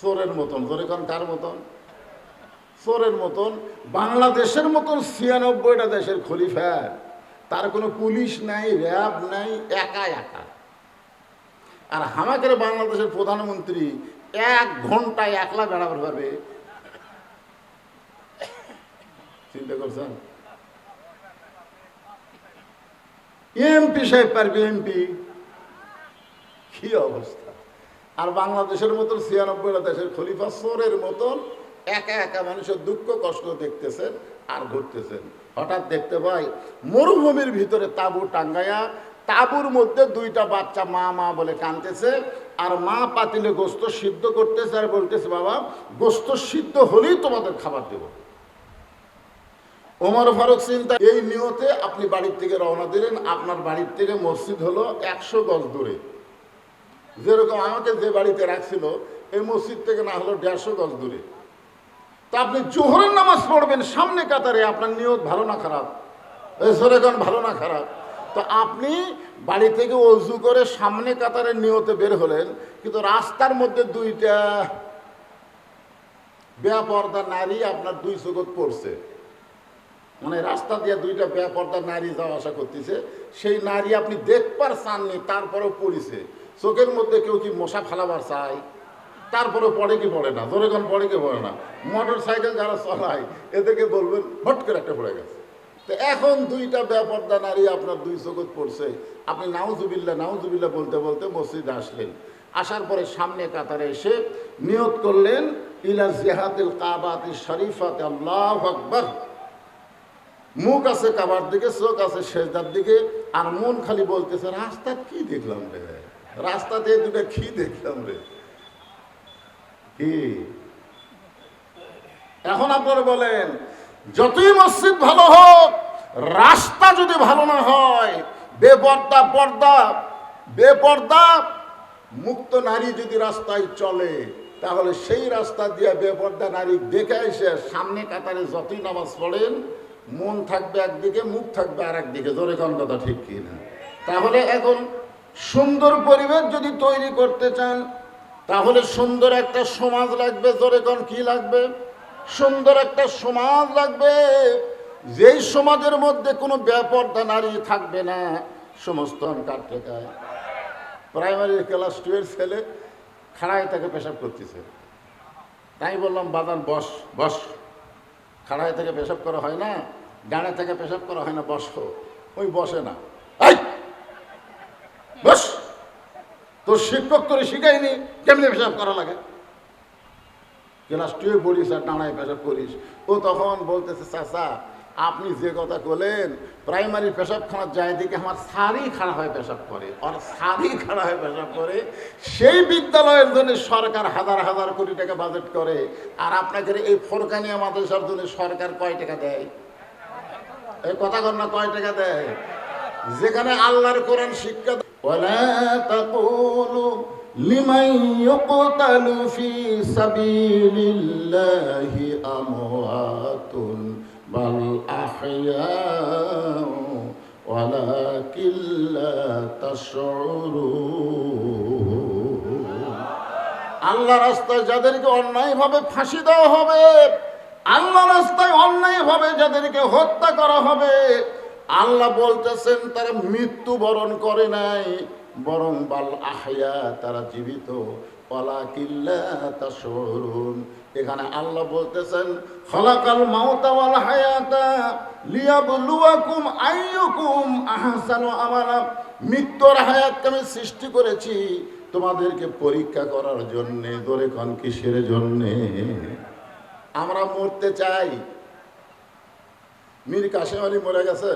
চোরের মতন, জোরে কোন কার মতন? চোরের মতন, বাংলাদেশের মতন ছিয়ানব্বইটা দেশের খলিফা। তার কোনো পুলিশ নাই, র্যাব নাই একা একা। আর হামাকের বাংলাদেশের প্রধানমন্ত্রী এক ঘন্টায় একলা বেড়াবার পারবে চিন্তা করছেন? এমপি সাহেব পারবে, এমপি? কি অবস্থা? আর বাংলাদেশের মতন ছিয়ানব্বইটা দেশের খলিফা সোরের মতন একা একা মানুষের দুঃখ, কষ্ট দেখতেছেন আর ঘুরতেছেন। হঠাৎ দেখতে পাই মরুভূমির ভিতরে তাবু টাঙ্গায়া তাবুর মধ্যে দুইটা বাচ্চা মা মা বলে কানতেছে আর মা পাতিলে গোস্ত সিদ্ধ করতেছে আর বলতেছে, বাবা, গোস্ত সিদ্ধ হলেই তোমাদের খাবার দেবো। ওমর ফারুক চিন্তা, এই নিয়তে আপনি বাড়ির থেকে রওনা দিলেন, আপনার বাড়ির থেকে মসজিদ হলো একশো গজ দূরে। যেরকম আমাকে যে বাড়িতে রাখছিল, এই মসজিদ থেকে না হলো দেড়শো গজ দূরে। তা আপনি জোহরের নামাজ পড়বেন, সামনে কাতারে আপনার নিয়ত ভালো না খারাপ? সরেগন ভালো না খারাপ? তো আপনি বাড়ি থেকে অজু করে সামনে কাতারে নিয়তে বের হলেন, কিন্তু রাস্তার মধ্যে দুইটা বেপর্দা নারী আপনার দুই চোখত পড়ছে। মানে রাস্তা দিয়ে দুইটা বেপর্দা নারী যাওয়া আসা করতেছে, সেই নারী আপনি দেখবার চাননি, তারপরেও পড়িছে। চোখের মধ্যে কেউ কি মশা ফালাবার চায়? তারপরে পড়ে কি পড়ে না? ধরে কোন পড়ে কি পড়ে না? মোটর সাইকেল যারা চলায়, এদেরকে বলবেন, হট করে একটা পড়ে গেছে। তো এখন দুইটা বেপর্দা নারী আপনার দুই চোখত পড়ছে। আপনি নাউজুবিল্লা নাউজুবিল্লা বলতে বলতে মসজিদে আসলেন। আসার পরে সামনে কাতারে এসে নিয়ত করলেন, ইলা জিহাদিল কাবাতি শরীফাতে আল্লাহ আকবর। মুখ আছে কাবার দিকে, চোখ আছে শেষদার দিকে, আর মন খালি বলতেছে রাস্তা কি দেখলাম রে? রাস্তাতে দুটো কি দেখলাম রে। কি? এখন আপনারা বলেন, যতই মসজিদ ভালো হোক, রাস্তা যদি ভালো না হয়, বেপর্দা, পর্দা, বেপর্দা, মুক্ত নারী যদি রাস্তায় চলে, তাহলে সেই রাস্তা দিয়ে বেপর্দা নারী দেখে এসে সামনে কাতারে যতই নামাজ পড়েন, মন থাকবে একদিকে, মুখ থাকবে আর একদিকে জোরে কোন কথা ঠিক কি না তাহলে এখন সুন্দর পরিবেশ যদি তৈরি করতে চান, তাহলে সুন্দর একটা সমাজ লাগবে। জোরে কোন, কি লাগবে? সুন্দর একটা সমাজ লাগবে। যেই সমাজের মধ্যে কোনো ব্যাপারটা নারী থাকবে না, সমস্ত কাটতে খায় প্রাইমারি ক্লাস টু এর ছেলে খাড়ায় তাকে পেশাব করতেছে। তাই বললাম বাদান বস বস। খাড়ায় থেকে পেশাব করা হয় না, ডানে থেকে পেশাব করা হয় না, বস। ওই বসে না এই! বস তোর শিক্ষক তোর শিখাইনি কেমনি পেশাব করা লাগে? ক্লাস টুয়ে পড়িস আর ডানায় পেশাব করিস। ও তখন বলতেছে, চাচা, আপনি যে কথা বলেন, প্রাইমারি পেশাবখানার যায় দিকে আমার সারি খাড়া হয়ে পেশাব করে। আর সারি খাড়া হয়ে পেশাব করে। সেই বিদ্যালয়ের জন্য সরকার হাজার হাজার কোটি টাকা বাজেট করে। আর আপনাকে এই ফোরকানিয়া মাদ্রাসার জন্য সরকার কয় টাকা দেয়? এই কথা কন্যা কয় টাকা দেয়? যেখানে আল্লাহর কোরআন শিক্ষা। ولا تقولوا لمن يقتل في سبيل الله أموات بل أحياء ولكن لا تشعرون আল্লাহ রাস্তায় যাদেরকে অন্যায়ভাবে ফাঁসি দেওয়া হবে আল্লাহ রাস্তায় অন্যায়ভাবে যাদেরকে হত্যা করা হবে আল্লাহ বলতেছেন, তারা মৃত্যুবরণ করে নাই, বরং বাল আহয়া তারা জীবিত। তা এখানে আল্লাহ বলতেছেন, খলাকাল মাউতা ওয়াল হায়াতা লিয়াবলুয়াকুম আইয়ুকুম আহসানু আমালা। মৃত্যুর হায়াতকে আমি সৃষ্টি করেছি তোমাদেরকে পরীক্ষা করার জন্যে, ধরে কন কিসের জন্যে? আমরা মরতে চাই। মীর কাশেম আলী মরে গেছে?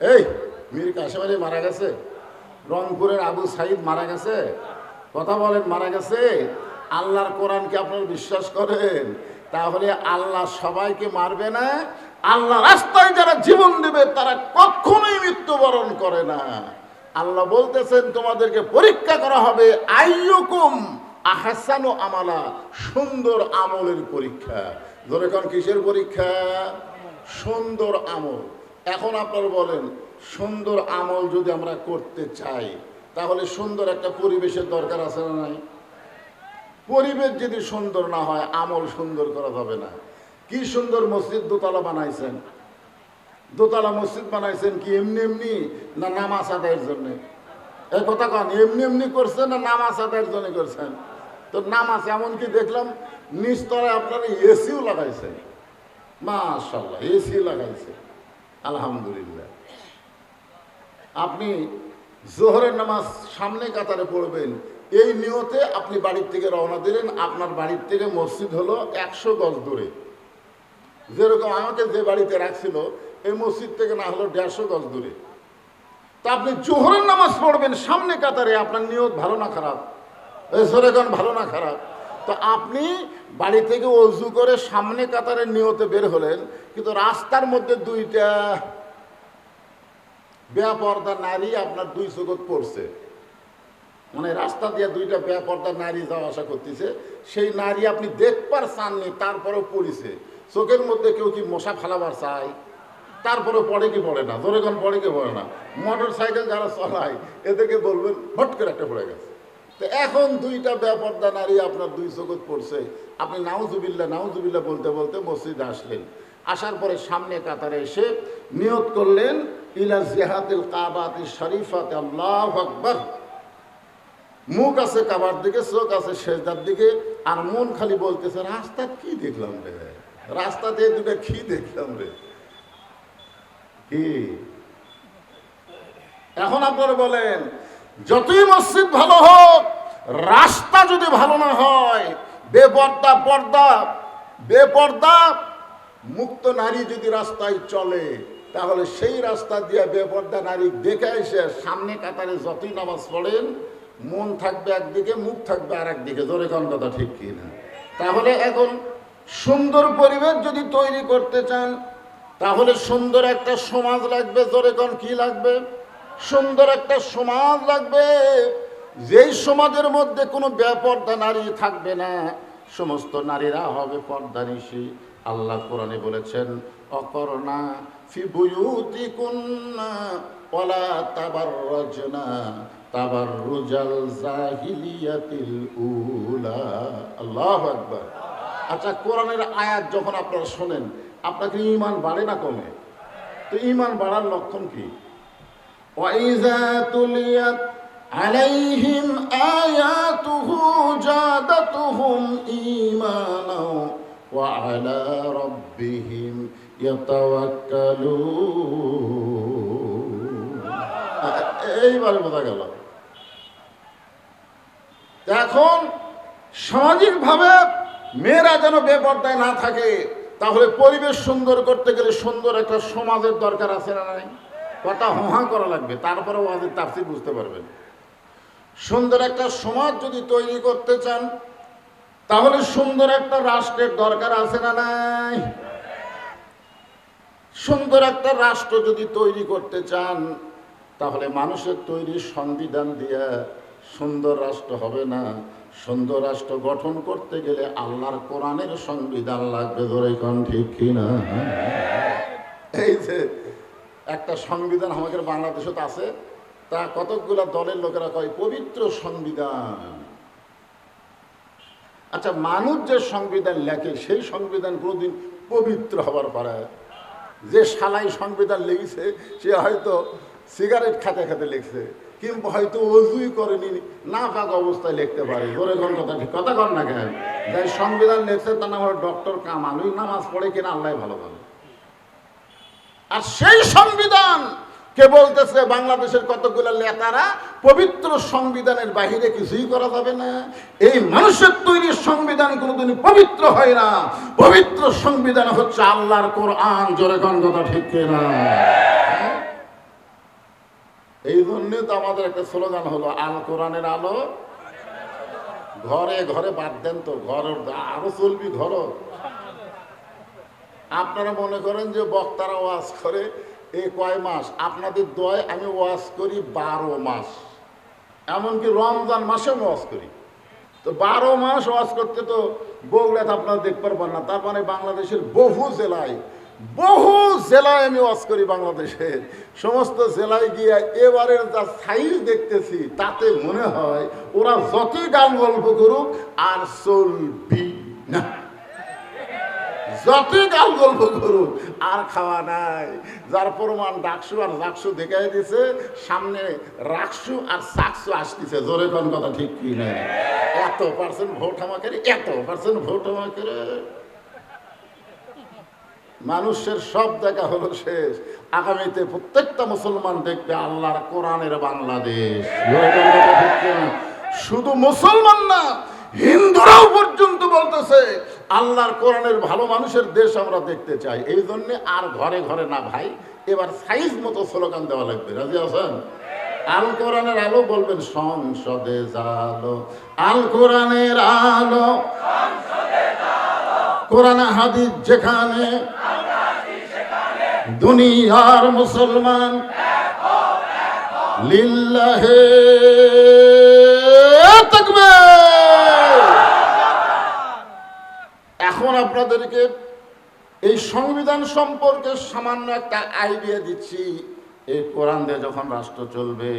এই, মীর কাশেম আলী মারা গেছে। রংপুরের আবু সাইদ মারা গেছে। কথা বলেন, মারা গেছে। আল্লাহর কোরআনকে আপনারা বিশ্বাস করেন। তাহলে আল্লাহ সবাইকে মারবে না? আল্লাহ রাস্তায় যারা জীবন দেবে, তারা কখনোই মৃত্যুবরণ করে না। আল্লাহ বলতেছেন, তোমাদেরকে পরীক্ষা করা হবে, আইয়ুকুম আহাসানু আমালা। সুন্দর আমলের পরীক্ষা। ধরে কিসের পরীক্ষা? সুন্দর আমল। এখন আপনারা বলেন, সুন্দর আমল যদি আমরা করতে চাই, তাহলে সুন্দর একটা পরিবেশের দরকার আছে না নাই? পরিবেশ যদি সুন্দর না হয়, আমল সুন্দর করা যাবে না। কি সুন্দর মসজিদ দোতলা বানাইছেন? দোতলা মসজিদ বানাইছেন কি এমনি এমনি না নামাজ আদায়ের জন্যে? এই কথা কন, এমনি এমনি করছেন না নামাজ আদায়ের জন্য করছেন? তো নামাজ এমনকি দেখলাম, নিচতলায় আপনারা এসিও লাগাইছেন। মাশাল্লাহ এসি লাগাইছে আলহামদুলিল্লাহ। আপনি জোহরের নামাজ সামনে কাতারে পড়বেন, এই নিয়তে আপনি বাড়ির থেকে রওনা দিলেন, আপনার বাড়ির থেকে মসজিদ হলো একশো গজ দূরে। যেরকম আমাকে যে বাড়িতে রাখছিল, এই মসজিদ থেকে না হলো দেড়শো গজ দূরে। তা আপনি জোহরের নামাজ পড়বেন সামনে কাতারে, আপনার নিয়ত ভালো না খারাপ? সরেগন ভালো না খারাপ? তো আপনি বাড়ি থেকে অজু করে সামনে কাতারের নিয়তে বের হলেন কিন্তু রাস্তার মধ্যে দুইটা বেপর্দা নারী আপনার দুই চোখত পড়ছে। মানে রাস্তা দিয়ে দুইটা বেপর্দা নারী যাওয়া আসা করতেছে। সেই নারী আপনি দেখবার চাননি, তারপরেও পড়িছে। চোখের মধ্যে কেউ কি মশা ফালাবার চায় তারপরে পড়ে কি পড়ে না? কোন পড়ে কি পড়ে না? মোটর সাইকেল যারা চলায়, এদেরকে বলবেন, হট করে একটা পড়ে গেছে। তো এখন দুইটা বেপর্দা নারী আপনার দুই চোখত পড়ছে। আপনি নাউজুবিল্লা নাউজুবিল্লা বলতে বলতে মসজিদে আসলেন। আসার পরে সামনে কাতারে এসে নিয়ত করলেন, ইলা জিহাদিল কাবাতি শরীফাতে, আল্লাহ আকবর। মুখ আছে কাবার দিকে, চোখ আছে শেষদার দিকে, আর মন খালি বলতেছে, রাস্তা কি দেখলাম রে? রাস্তাতে দুটো কি দেখলাম রে? কি? এখন আপনারা বলেন, যতই মসজিদ ভালো হোক, রাস্তা যদি ভালো না হয়, বেপর্দা, পর্দা, বেপর্দা মুক্ত নারী যদি রাস্তায় চলে, তাহলে সেই রাস্তা দিয়ে বেপর্দা নারী দেখে এসে সামনে কাতারে যতই নামাজ পড়েন, মন থাকবে একদিকে, মুখ থাকবে আর একদিকে জোরে কোন কথা ঠিক কি না? তাহলে এখন সুন্দর পরিবেশ যদি তৈরি করতে চান, তাহলে সুন্দর একটা সমাজ লাগবে। জোরে কোন কি লাগবে? সুন্দর একটা সমাজ লাগবে। যেই সমাজের মধ্যে কোনো বেপর্দা নারী থাকবে না, সমস্ত নারীরা হবে পর্দানিশী আল্লাহ কোরআনে বলেছেন অকরণা ফি বুয়ুতি কুন্না ওলা তাবার রচনা তাবার রুজাল জাহিলিয়াতিল উলা। আল্লাহ আকবার। আচ্ছা কোরআনের আয়াত যখন আপনারা শোনেন, আপনাকে ইমান বাড়ে না কমে? তো ইমান বাড়ার লক্ষণ কি? ওয়াইজা তুলিয়াত আলাইহিম আয়াতুহু জাদাতুহুম ঈমান। وعلى ربهم يتوكلون এইবারে বোঝা গেল এখন সামাজিকভাবে মেয়েরা যেন বেপর্দায় না থাকে তাহলে পরিবেশ সুন্দর করতে গেলে সুন্দর একটা সমাজের দরকার আছে না নাই কথা হোহা করা লাগবে তারপরে ওয়াজের তাফসির বুঝতে পারবেন সুন্দর একটা সমাজ যদি তৈরি করতে চান তাহলে সুন্দর একটা রাষ্ট্রের দরকার আছে না নাই? সুন্দর একটা রাষ্ট্র যদি তৈরি করতে চান, তাহলে মানুষের তৈরি সংবিধান দিয়ে সুন্দর রাষ্ট্র হবে না। সুন্দর রাষ্ট্র গঠন করতে গেলে আল্লাহর কোরআনের সংবিধান লাগবে ধরে কোন, ঠিক কিনা এই যে একটা সংবিধান আমাদের বাংলাদেশে আছে, তা কতকগুলা দলের লোকেরা কয়, পবিত্র সংবিধান। আচ্ছা মানুষ যে সংবিধান লেখে, সেই সংবিধান কোনোদিন পবিত্র হবার পারে। যে শালাই সংবিধান লিখেছে, সে হয়তো সিগারেট খাতে খাতে লিখছে, কিংবা হয়তো অজুই করেনি না পাক অবস্থায় লিখতে পারে। ধরে কোন কথা ঠিক? কথা কর না কেন? যাই সংবিধান লিখছে, তার নাম হলো ডক্টর কামাল। ওই নামাজ পড়ে কিনা, আল্লাহ ভালো ভালো আর সেই সংবিধান কে বলতেছে, বাংলাদেশের কতগুলো নেতারা পবিত্র সংবিধানের বাহিরে কিছুই করা যাবে না? এই মানুষের তৈরি সংবিধান কোনোদিন পবিত্র হয় না। পবিত্র সংবিধান হচ্ছে আল্লাহর কোরআন, জোরে কথা ঠিক না এই জন্য তো আমাদের একটা স্লোগান হলো, আল কোরআনের আলো। ঘরে ঘরে বাদ দেন তো, ঘর আরও চলবি ঘর। আপনারা মনে করেন যে বক্তারা ওয়াজ করে এই কয় মাস? আপনাদের দয় আমি ওয়াজ করি বারো মাস। এমনকি রমজান মাসেও ওয়াজ করি। তো বারো মাস ওয়াজ করতে তো বগুড়াতে আপনারা দেখতে পারবেন না। তার মানে বাংলাদেশের বহু জেলায় বহু জেলায় আমি ওয়াজ করি বাংলাদেশের। সমস্ত জেলায় গিয়ে এবারের যা সাইজ দেখতেছি, তাতে মনে হয় ওরা যতই গান গল্প করুক আর চলবি। যতই গাল গল্প করুক, আর খাওয়া নাই। যার প্রমাণ ডাকসু আর রাকসু দেখাই দিছে, সামনে রাকসু আর সাকসু আসতেছে। জোরে কোন কথা ঠিক কি না? এত পার্সেন্ট ভোট আমাকে এত পার্সেন্ট ভোট আমাকে। মানুষের সব দেখা হলো শেষ। আগামীতে প্রত্যেকটা মুসলমান দেখবে আল্লাহর কোরআনের বাংলাদেশ? শুধু মুসলমান না, হিন্দুরাও পর্যন্ত বলতেছে আল্লাহর কোরআনের ভালো মানুষের দেশ আমরা দেখতে চাই। এই জন্যে আর ঘরে ঘরে না ভাই, এবার সাইজ মতো স্লোগান দেওয়া লাগবে। রাজি আছেন? আল কোরআনের আলো বলবেন, সংসদে জালো। আল কোরআনের আলো, কোরআন হাদিস যেখানে, দুনিয়ার মুসলমান লিল্লাহে তাকবীর। এখন আপনাদেরকে এই সংবিধান সম্পর্কে সামান্য একটা আইডিয়া দিচ্ছি। এই কোরআন দিয়ে যখন রাষ্ট্র চলবে,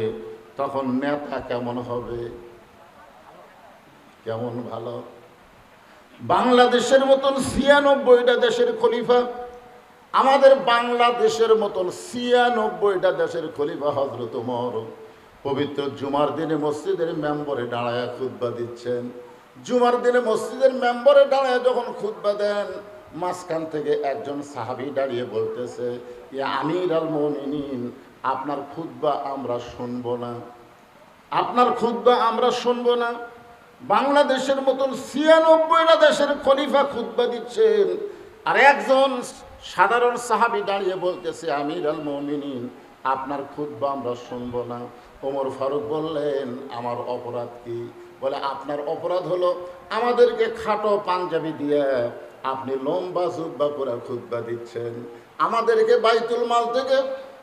তখন নেতা কেমন হবে? কেমন ভালো? বাংলাদেশের মতন ছিয়ানব্বইটা দেশের খলিফা, আমাদের বাংলাদেশের মতন ছিয়ানব্বইটা দেশের খলিফা হজরত মর পবিত্র জুমার দিনে মসজিদের মেম্বরে দাঁড়ায় খুদ্া দিচ্ছেন। জুমার দিনে মসজিদের মেম্বরে দাঁড়ায় যখন খুদ্া দেন, মাঝখান থেকে একজন সাহাবি দাঁড়িয়ে বলতেছে আমির আল মমিনিন, আপনার খুদ্া আমরা শুনব না। আপনার খুদ্া আমরা শুনব না। বাংলাদেশের মতন ছিয়ানব্বইটা দেশের খলিফা খুদ্া দিচ্ছেন। আর একজন সাধারণ সাহাবি দাঁড়িয়ে বলতেছে আমির আল মমিনিন, আপনার খুদ্া আমরা শুনব না। ওমর ফারুক বললেন, আমার অপরাধ কি? বলে, আপনার অপরাধ হলো আমাদেরকে খাটো পাঞ্জাবি দিয়ে আপনি লম্বা জুব্বা করে খুদ্া দিচ্ছেন। আমাদেরকে বাইতুল মাল থেকে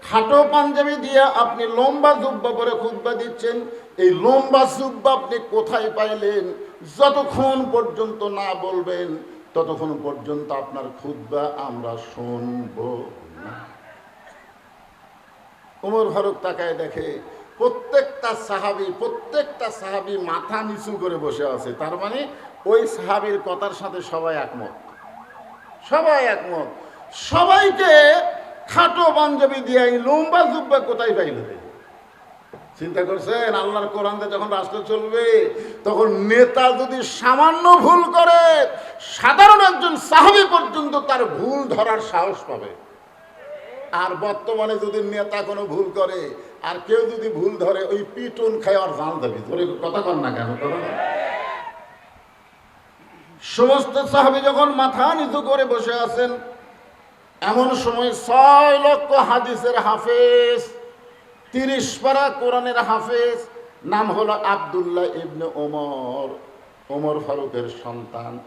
খাটো পাঞ্জাবি দিয়ে আপনি লম্বা জুব্বা করে খুদ্া দিচ্ছেন। এই লম্বা জুব্বা আপনি কোথায় পাইলেন? যতক্ষণ পর্যন্ত না বলবেন, ততক্ষণ পর্যন্ত আপনার খুদ্া আমরা শুনব না। উমর ফারুক তাকায় দেখে প্রত্যেকটা সাহাবি প্রত্যেকটা সাহাবি মাথা নিচু করে বসে আছে। তার মানে ওই সাহাবির কথার সাথে সবাই একমত। সবাই একমত। সবাইকে খাটো পাঞ্জাবি দিয়ে লম্বা জুব্বা কোথায় পাইল? চিন্তা করছেন, আল্লাহর কোরআনতে যখন রাষ্ট্র চলবে, তখন নেতা যদি সামান্য ভুল করে, সাধারণ একজন সাহাবি পর্যন্ত তার ভুল ধরার সাহস পাবে। আর বর্তমানে যদি নেতা কোনো ভুল করে আর কেউ যদি ভুল ধরে, ওই পিটুন খায় আর জান দেবে। ধরে কথা কর না কেন। সমস্ত সাহাবি যখন মাথা নিচু করে বসে আছেন, এমন সময় ছয় লক্ষ হাদিসের হাফেজ, তিরিশ পারা কোরআনের হাফেজ, নাম হলো আবদুল্লাহ ইবনে ওমর। ওমর ফারুকের সন্তান।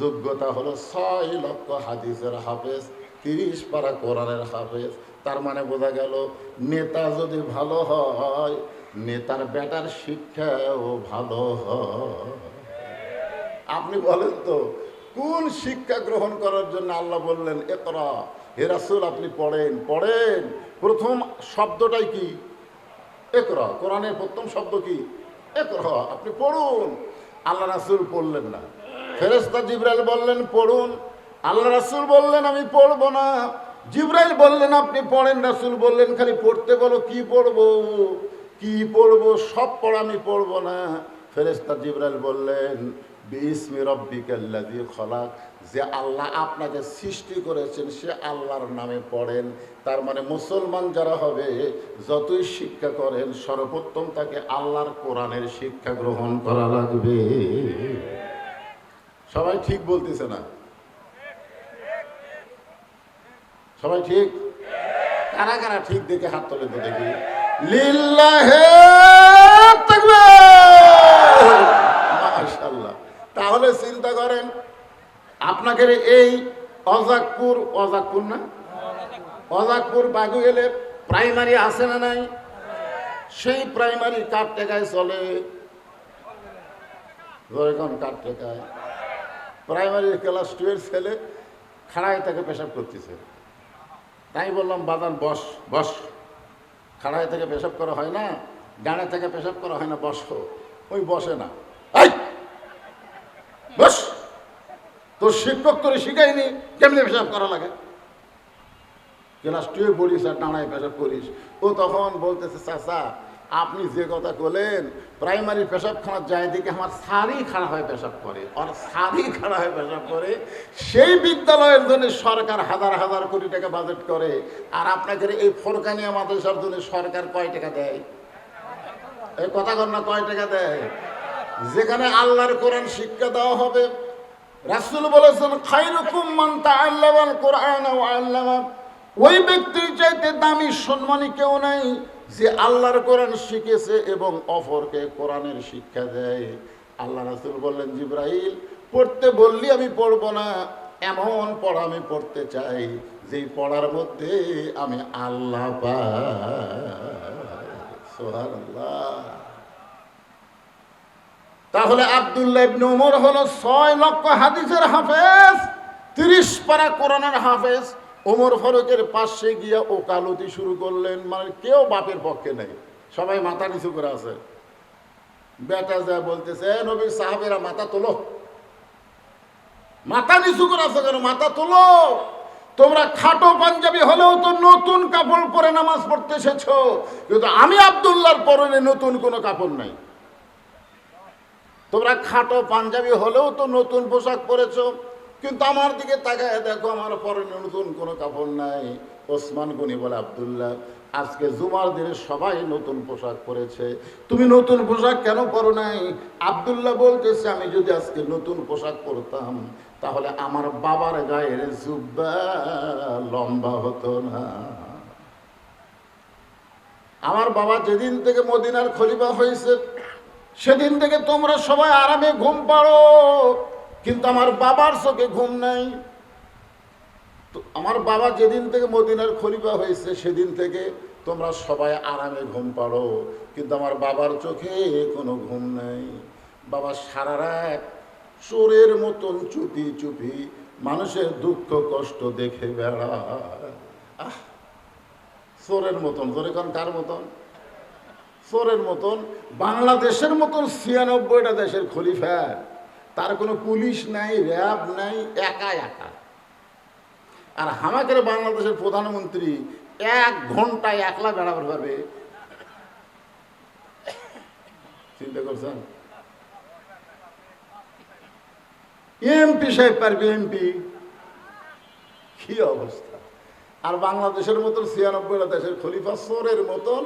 যোগ্যতা হলো ছয় লক্ষ হাদিসের হাফেজ, তিরিশ পারা কোরআনের হাফেজ। তার মানে বোঝা গেল, নেতা যদি ভালো হয়, নেতার বেটার শিক্ষাও ভালো আপনি বলেন তো, কোন শিক্ষা গ্রহণ করার জন্য আল্লাহ বললেন একরা হে রাসূল, আপনি পড়েন পড়েন। প্রথম শব্দটাই কি? একরা কোরআনের প্রথম শব্দ কি? একরা আপনি পড়ুন। আল্লাহ রাসূল পড়লেন না। ফেরেশতা জিব্রাইল বললেন, পড়ুন। আল্লাহ রাসূল বললেন, আমি পড়ব না। জিব্রাইল বললেন, আপনি পড়েন, রাসূল বললেন, খালি পড়তে বলো, কি পড়ব? কি পড়ব? সব পড়া আমি পড়ব না। ফেরেশতা জিব্রাইল বললেন বিসমি রব্বিকাল্লাযী খলাক। যে আল্লাহ আপনাকে সৃষ্টি করেছেন, সে আল্লাহর নামে পড়েন। তার মানে মুসলমান যারা হবে, যতই শিক্ষা করেন, সর্বোত্তম তাকে আল্লাহর কোরআনের শিক্ষা গ্রহণ করা লাগবে। সবাই ঠিক বলতেছে না? সবাই ঠিক? কারা কারা ঠিক দেখে হাত তোলে তো দেখি। লিল্লাহে তাহলে চিন্তা করেন, আপনাকে এই অজাকপুর অজাকপুর না? অজাকপুর বাগু গেলে প্রাইমারি আছে না নাই? সেই প্রাইমারি কার টেকায় চলে? কার টেকায় প্রাইমারি ক্লাস টুয়েলভ ছেলে খাড়ায় তাকে পেশাব করতেছে। তাই বললাম বাদান বস বস। খাড়ায় থেকে পেশাব করা হয় না ডানে থেকে পেশাব করা হয় না, বসো ওই বসে না! বস! তোর শিক্ষক তোরে শিখাইনি, কেমনি পেশাব করা লাগে? ক্লাস টুয়ে পড়িস আর ডানায় পেশাব করিস। ও তখন বলতেছে, চাচা আপনি যে কথা বলেন প্রাইমারি পেশাবখানার যায় দিকে আমার সারি খাড়া হয়ে পেশাব করে। আর সারি খাড়া হয়ে পেশাব করে। সেই বিদ্যালয়ের জন্য সরকার হাজার হাজার কোটি টাকা বাজেট করে। আর আপনাকে এই ফরকানিয়া মাদ্রাসার জন্য সরকার কয় টাকা দেয়? এই কথা না, কয় টাকা দেয়? যেখানে আল্লাহর কোরআন শিক্ষা দেওয়া হবে। রাসুল বলেছেন খাইরুকুম মান তাআল্লামাল কোরআন ওয়া ওই ব্যক্তির চাইতে দামি সম্মানী কেউ নাই। যে আল্লাহর কোরআন শিখেছে এবং অফরকে কোরআনের শিক্ষা দেয়। আল্লাহ রাসূল বললেন, জিব্রাইল, পড়তে বললি আমি পড়ব না। এমন পড়া আমি পড়তে চাই, যেই পড়ার মধ্যে আমি আল্লাহ তাহলে আব্দুল্লাহ হলো ছয় লক্ষ হাদিসের হাফেজ, তিরিশ পারা কোরআনের হাফেজ। ওমর ফারুকের পাশে গিয়া ওকালতি শুরু করলেন। মানে কেউ বাপের পক্ষে নেই। সবাই মাথা নিচু করে আছে। বেটা যা বলতেছে, "এ নবী, সাহাবেরা মাথা তোলো। মাথা নিচু করে আছে কেন? মাথা তোলো। তোমরা খাটো পাঞ্জাবি হলেও তো নতুন কাপড় পরে নামাজ পড়তে এসেছ। কিন্তু আমি আব্দুল্লাহর পরনে নতুন কোনো কাপড় নাই। তোমরা খাটো পাঞ্জাবি হলেও তো নতুন পোশাক পরেছো। কিন্তু আমার দিকে তাকায় দেখো, আমার পরনে নতুন কোনো কাপড় নাই। ওসমান গনি বলে, আবদুল্লাহ, আজকে জুমার দিনে সবাই নতুন পোশাক পরেছে। তুমি নতুন পোশাক কেন পরো নাই? আবদুল্লাহ বলতেছে, আমি যদি আজকে নতুন পোশাক পরতাম, তাহলে আমার বাবার গায়ের জুব্বা লম্বা হতো না। আমার বাবা যেদিন থেকে মদিনার খলিফা হয়েছে, সেদিন থেকে তোমরা সবাই আরামে ঘুম পাড়ো। কিন্তু আমার বাবার চোখে ঘুম নাই। তো আমার বাবা যেদিন থেকে মদিনার খলিফা হয়েছে, সেদিন থেকে তোমরা সবাই আরামে ঘুম পাড়ো। কিন্তু আমার বাবার চোখে কোনো ঘুম নাই। বাবা সারা রাত চোরের মতন চুপি চুপি মানুষের দুঃখ কষ্ট দেখে বেড়া আহ! চোরের মতন, চোরে কারণ কার মতন? চোরের মতন, বাংলাদেশের মতন ছিয়ানব্বইটা দেশের খলিফা। তার কোনো পুলিশ নাই, র্যাব নাই একা একা আর হামাকের বাংলাদেশের প্রধানমন্ত্রী এক ঘন্টায় একলা বেড়াবার পারবে? চিন্তা করছেন? এমপি সাহেব পারবে, এমপি? কি অবস্থা? আর বাংলাদেশের মতন ছিয়ানব্বইটা দেশের খলিফা সোরের মতন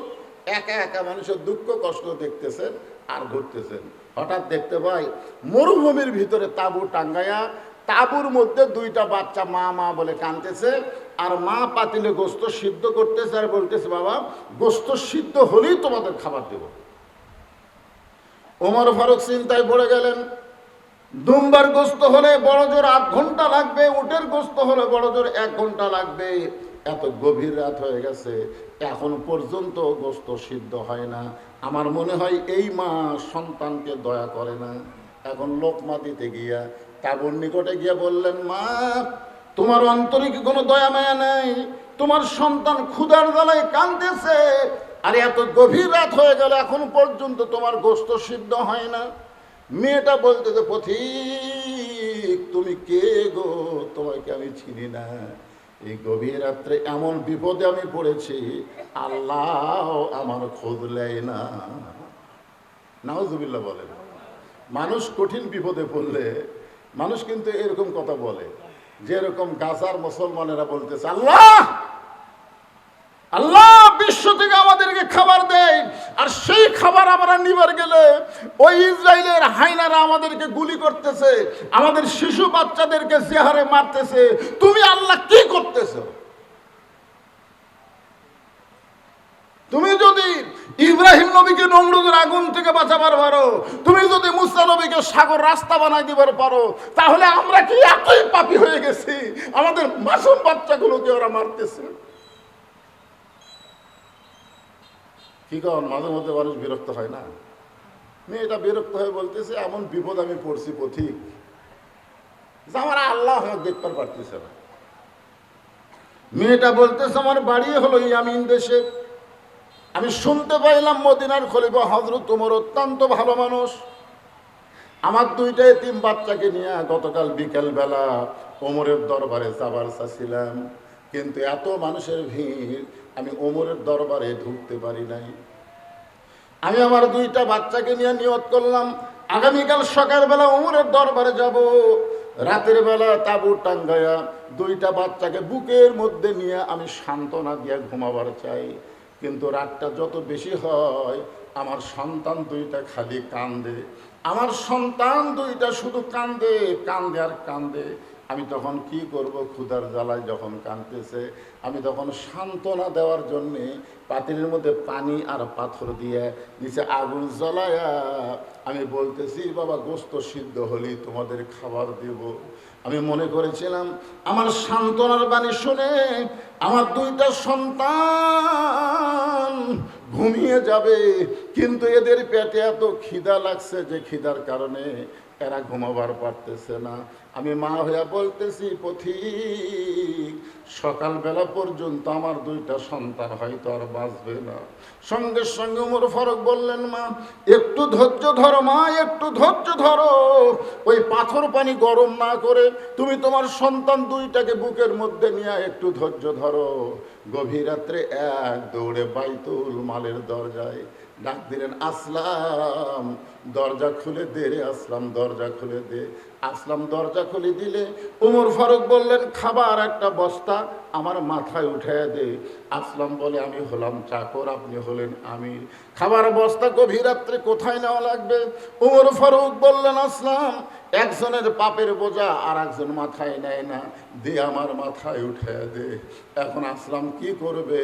একা একা মানুষের দুঃখ কষ্ট দেখতেছেন। আর ঘুরতেছেন। হঠাৎ দেখতে পাই মরুভূমির ভিতরে তাবু টাঙ্গায়া তাবুর মধ্যে দুইটা বাচ্চা মা মা বলে কানতেছে আর মা পাতিলে গোস্ত সিদ্ধ করতেছে আর বলতেছে, বাবা, গোস্ত সিদ্ধ হলেই তোমাদের খাবার দেব। ওমর ফারুক চিন্তায় পড়ে গেলেন, দুম্বার গোস্ত হলে বড় জোর আধ ঘণ্টা লাগবে, উটের গোস্ত হলে বড় জোর এক ঘণ্টা লাগবে, এত গভীর রাত হয়ে গেছে, এখন পর্যন্ত গোস্ত সিদ্ধ হয় না। আমার মনে হয় এই মা সন্তানকে দয়া করে না। এখন লোকমা দিতে গিয়া তাবুর নিকটে গিয়ে বললেন, মা, তোমার অন্তরে কি কোনো দয়া মায়া নেই। তোমার সন্তান ক্ষুধার জ্বালায় কাঁদতেছে। আর, এত গভীর রাত হয়ে গেল, এখন পর্যন্ত তোমার গোস্ত সিদ্ধ হয় না। মেয়েটা বলতেছে, পথিক, তুমি কে গো? তোমাকে আমি চিনি না। এই গভীর রাত্রে এমন বিপদে আমি পড়েছি, আল্লাহ আমার খোঁজ নেয় না। নাহজুবিল্লা বলেন, মানুষ কঠিন বিপদে পড়লে মানুষ কিন্তু এরকম কথা বলে, যেরকম গাজার মুসলমানেরা বলতেছে, আল্লাহ! আল্লাহ! আমাদেরকে খাবার দেয়, আর সেই খাবার আমরা নিবার গেলে ওই ইসরায়েলের হাইনারা আমাদেরকে গুলি করতেছে, আমাদের শিশু বাচ্চাদেরকে চেহারে মারতেছে। তুমি আল্লাহ কি করতেছো? তুমি যদি ইব্রাহিম নবীকে নমরুদের আগুন থেকে বাঁচাবার পারো, তুমি যদি মুসা নবীকে সাগর রাস্তা বানাই দিবার পারো, তাহলে আমরা কি এতই পাপি হয়ে গেছি? আমাদের মাসুম বাচ্চাগুলোকে ওরা মারতেছে। কি কন মাঝে মধ্যে মানুষ বিরক্ত হয় না? মেয়েটা বিরক্ত হয়ে বলতেছে, এমন বিপদ আমি পড়ছি পথিক। যে আমার আল্লাহ আমার দেখতে পারতেছে না। মেয়েটা বলতেছে, আমার বাড়ি হলো ইয়ামিন দেশে। আমি শুনতে পাইলাম মদিনার খলিফা হজরত তোমার অত্যন্ত ভালো মানুষ। আমার দুইটা এতিম বাচ্চাকে নিয়ে গতকাল বিকেল বেলা ওমরের দরবারে যাবার চাচ্ছিলাম। কিন্তু এত মানুষের ভিড় আমি ওমরের দরবারে ঢুকতে পারি নাই। আমি আমার দুইটা বাচ্চাকে নিয়ে নিয়ত করলাম, আগামীকাল সকালবেলা ওমরের দরবারে যাব। রাতের বেলা তাবু টাঙ্গায়া দুইটা বাচ্চাকে বুকের মধ্যে নিয়ে আমি সান্ত্বনা দিয়ে ঘুমাবার চাই। কিন্তু রাতটা যত বেশি হয়, আমার সন্তান দুইটা খালি কান্দে। আমার সন্তান দুইটা শুধু কান্দে কান্দে আর কান্দে। আমি তখন কি করব? ক্ষুধার জ্বালায় যখন কাঁদতেছে, আমি তখন সান্ত্বনা দেওয়ার জন্যে পাতিলের মধ্যে পানি আর পাথর দিয়ে নিচে আগুন জ্বালায়া আমি বলতেছি, বাবা, গোস্ত সিদ্ধ হলেই তোমাদের খাবার দেব। আমি মনে করেছিলাম, আমার সান্ত্বনার বাণী শুনে আমার দুইটা সন্তান ঘুমিয়ে যাবে। কিন্তু এদের পেটে এত খিদা লাগছে যে খিদার কারণে এরা ঘুমাবার পারতেছে না। আমি মা হইয়া বলতেছি, পথিক, সকালবেলা পর্যন্ত আমার দুইটা সন্তান হয়তো আর বাঁচবে না। সঙ্গে সঙ্গে উমর ফারুক বললেন, মা, একটু ধৈর্য ধরো মা, একটু ধৈর্য ধরো। ওই পাথর পানি গরম না করে তুমি তোমার সন্তান দুইটাকে বুকের মধ্যে নিয়ে একটু ধৈর্য ধরো। গভীর রাত্রে এক দৌড়ে বাইতুল মালের দরজায় ডাক দিলেন, আসলাম। দরজা খুলে দে রে আসলাম, দরজা খুলে দে। আসলাম, দরজা খুলে দিলে উমর ফারুক বললেন, খাবার একটা বস্তা। আমার মাথায় উঠে দে, আসলাম বলে আমি হলাম চাকর, আপনি হলেন আমির। খাবার বস্তা গভীর রাত্রে কোথায় নেওয়া লাগবে? উমর ফারুক বললেন, আসলাম। একজনের পাপের বোঝা আর একজন মাথায় নেয় না। দে আমার মাথায় উঠে দে। এখন আসলাম কি করবে?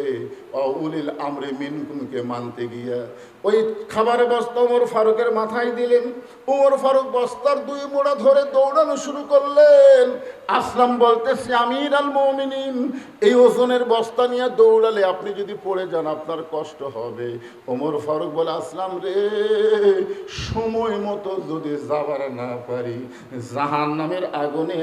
অউলিল আমরে মিনকুমকে মানতে গিয়া। ওই খাবার বস্তা উমর ফারুকের মাথায় দিলেন। উমর ফারুক বস্তার দুই মোড়া ধরে দৌড়ানো শুরু করলেন। আসলাম বলতেছে, আমির আল মমিনিন এই ওজনের বস্তা নিয়ে দৌড়ালে আপনি যদি পড়ে যান, আপনার কষ্ট হবে। ওমর ফারুক বলে, আসলাম রে, সময় মতো যদি যাবার না পারি জাহান নামের আগুনে